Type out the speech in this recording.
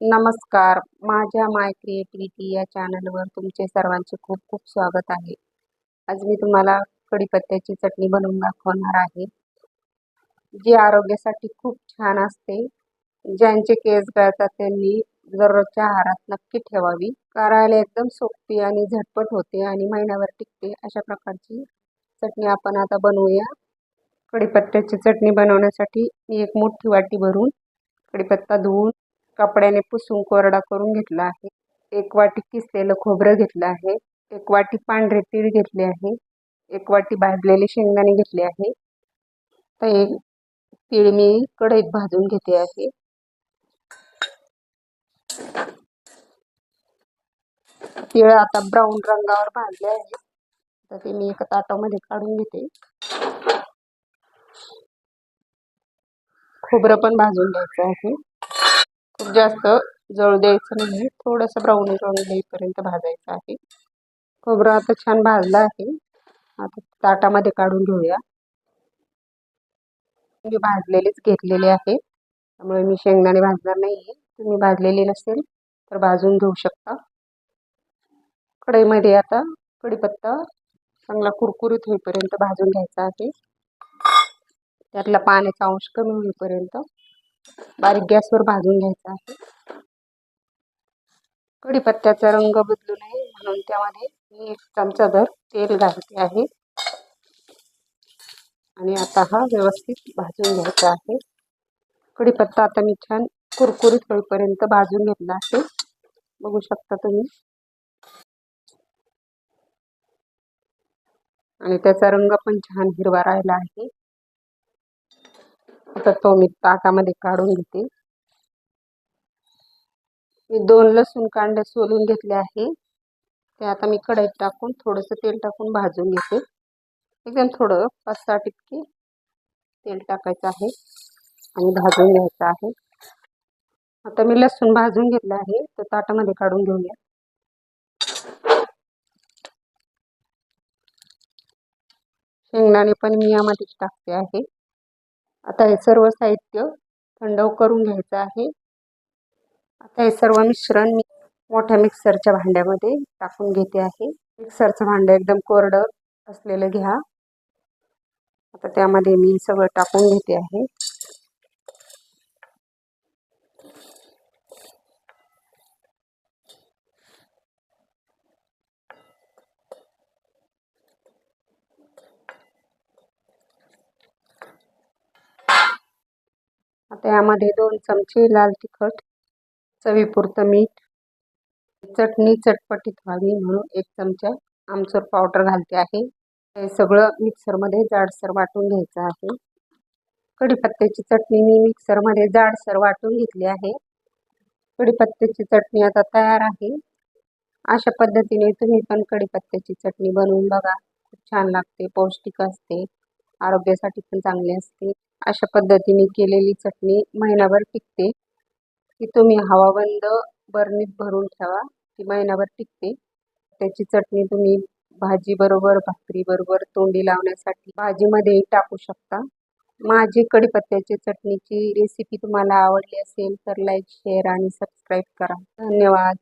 नमस्कार. माझ्या माय क्रिएटिव्हिटी या चॅनलवर तुमचे सर्वांचे खूप खूप स्वागत आहे. आज मी तुम्हाला कढीपत्त्याची चटणी बनवून दाखवणार आहे. जी आरोग्यासाठी खूप छान असते. ज्यांचे केस गळतात त्यांनी दररोजच्या आहारात नक्की ठेवावी. करायला एकदम सोपी आणि झटपट होते आणि महिन्याभर टिकते अशा प्रकारची चटणी आपण आता बनवूया. कढीपत्त्याची चटणी बनवण्यासाठी मी एक मोठी वाटी भरून कढीपत्ता धुवून कपड्याने पुसून कोरडा करून घेतला आहे. एक वाटी किसलेलं खोबरं घेतलं आहे. एक वाटी पांढरे तीळ घेतले आहे. एक वाटी भाजलेले शेंगदाणे घेतले आहे. तर एक तीळ मी कढईत भाजून घेते आहे. तीळ आता ब्राऊन रंगावर भाजले आहे. तर ते मी एका ताटामध्ये काढून घेते. खोबरं पण भाजून घ्यायचं आहे. खूप जास्त जळू द्यायचं नाही थोडंसं ब्राऊन ब्राऊन येईपर्यंत भाजायचं आहे. खोबरं आता छान भाजलं आहे. आता ताटामध्ये काढून घेऊया. मी भाजलेलेच घेतलेले आहे. त्यामुळे मी शेंगदाणे भाजणार नाही आहे तुम्ही भाजलेली नसेल तर भाजून घेऊ शकता. कढईमध्ये आता कढीपत्ता चांगला कुरकुरीत होईपर्यंत भाजून घ्यायचा आहे. त्यातला पाण्याचा अंश कमी होईपर्यंत बारीक गॅसवर भाजून घ्यायचा आहे. कढीपत्त्याचा रंग बदलू नये म्हणून त्यामध्ये मी एक चमचाभर तेल घालते आहे. आणि आता हा व्यवस्थित भाजून घ्यायचा आहे. कढीपत्ता आता मी छान कुरकुरीत होईपर्यंत भाजून घेतला आहे. बघू शकता तुम्ही. आणि त्याचा रंग पण छान हिरवा राहिला आहे. आता तो मी ताकामध्ये काढून घेते. मी दोन लसूण कांडे सोलून घेतले आहे. ते आता मी कढईत टाकून थोडंसं तेल टाकून भाजून घेते. एकदम थोडं पाच सहा टिपके तेल टाकायचं आहे आणि भाजून घ्यायचं आहे. आता मी लसूण भाजून घेतलं आहे. तर ताटामध्ये काढून घेऊया. शेंगदाणे पण मी यामध्येच टाकते आहे. आता हे सर्व साहित्य थंड करून घ्यायचं आहे. आता हे सर्व मिश्रण मी मोठ्या मिक्सरच्या भांड्यामध्ये टाकून घेते आहे. मिक्सरचं भांडं एकदम कोरडं असलेलं घ्या. आता त्यामध्ये मी सगळं टाकून घेते आहे. त्यामध्ये दोन चमचे लाल तिखट चवीपुरतं मीठ चटणी चटपटीत व्हावी म्हणून एक चमचा आमचूर पावडर घालते आहे. हे सगळं मिक्सरमध्ये जाडसर वाटून घ्यायचं आहे. कढीपत्त्याची चटणी मी मिक्सरमध्ये जाडसर वाटून घेतली आहे. कढीपत्त्याची चटणी आता तयार आहे. अशा पद्धतीने तुम्ही पण कढीपत्त्याची चटणी बनवून बघा. खूप छान लागते पौष्टिक असते. आरोग्यासाठी पण चांगली असते. अशा पद्धतीने केलेली चटणी महिनाभर टिकते. ती तुम्ही हवाबंद बरणीत भरून ठेवा ती महिनाभर टिकते. त्याची चटणी तुम्ही भाजीबरोबर भाकरीबरोबर तोंडी लावण्यासाठी भाजीमध्ये टाकू शकता. माझी कढीपत्त्याची चटणीची रेसिपी तुम्हाला आवडली असेल तर लाईक शेअर आणि सबस्क्राईब करा. धन्यवाद.